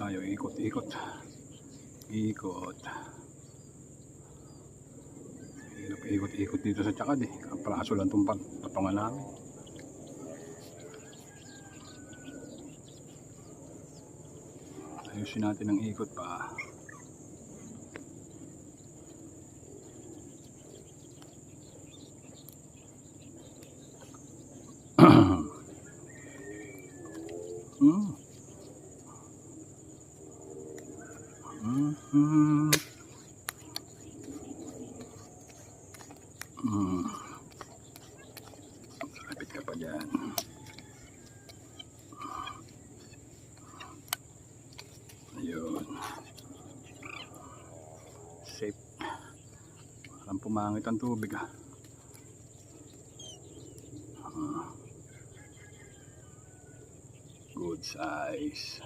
tayo ikot ikot ikot Hirap ikot ikot dito sa tsakad eh kapraso lang itong pat- patungan namin ayusin natin ang ikot pa Hmm. Mhm. Hmm. Lapit ka pa dyan. Ayun. Safe. Parang pumangit ang tubig ah. Ah. Good size.